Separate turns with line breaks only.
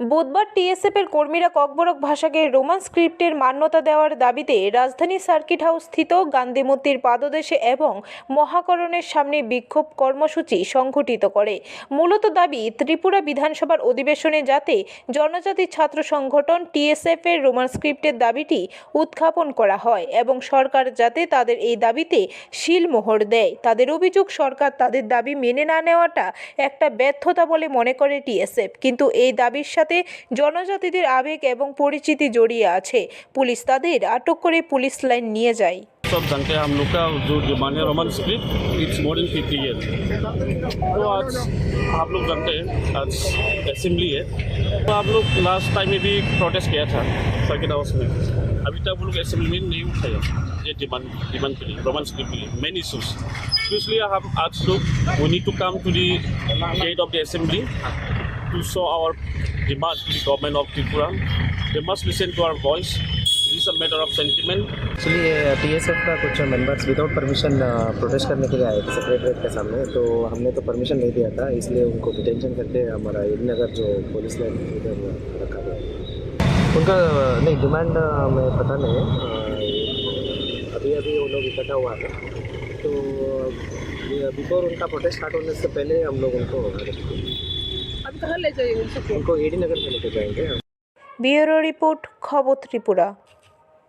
বুধবার টিএসএফ এর কর্মীরা ককবরক ভাষাকে রোমান স্ক্রিপ্টের মান্যতা দেওয়ার দাবিতে রাজধানী সার্কিট হাউস স্থিত গান্ধী মূর্তির পাদদেশে এবং মহাকরণের সামনে বিক্ষোভ কর্মসূচি সংঘটিত করে। মূলত দাবি, ত্রিপুরা বিধানসভার অধিবেশনে যাতে জনজাতি ছাত্র সংগঠন টিএসএফ এর রোমান স্ক্রিপ্টের দাবিটি উত্থাপন করা হয় এবং সরকার যাতে তাদের এই দাবিতে শিলমোহর দেয়। তাদের অভিযোগ, সরকার তাদের দাবি মেনে না নেওয়াটা একটা ব্যর্থতা বলে মনে করে টিএসএফ। কিন্তু এই দাবির সাথে জনজাতিদের আবেগ এবং পরিচিতি জড়িয়ে আছে পুলিশ তাদের আটক করে পুলিশ লাইন নিয়ে যায়
सब जानते हैं हम लोग का जो डिमांड है Roman script it's more than fifty year तो आज आप लोग जानते हैं आज असेंबली है तो आप लोग लास्ट टाइम में भी प्रोटेस्ट किया था सर्किट हाउस में अभी तक वो लोग असेंबली में नहीं उठाया ये डिमांड डिमांड के लिए रोमन स्क्रिप्ट के लिए मेन इशूज तो इसलिए हम आज लोग we need to come to the gate of the assembly to show our demand to the government of Tripura. They must listen to our voice. This is a matter of sentiment.
Actually TSF का कुछ members without permission protest करने के लिए आए थे secretariat के सामने तो हमने तो परमिशन नहीं दिया था, इसलिए उनको डिटेंशन करके हमारा नगर जो पुलिस लाइन उधर रखा गया उनका नहीं डिमांड हमें पता नहीं है अभी अभी वो लोग इकट्ठा हुआ था तो बिफोर उनका प्रोटेस्ट स्टार्ट होने से पहले हम लोग उनको arrest किए।
अब कहाँ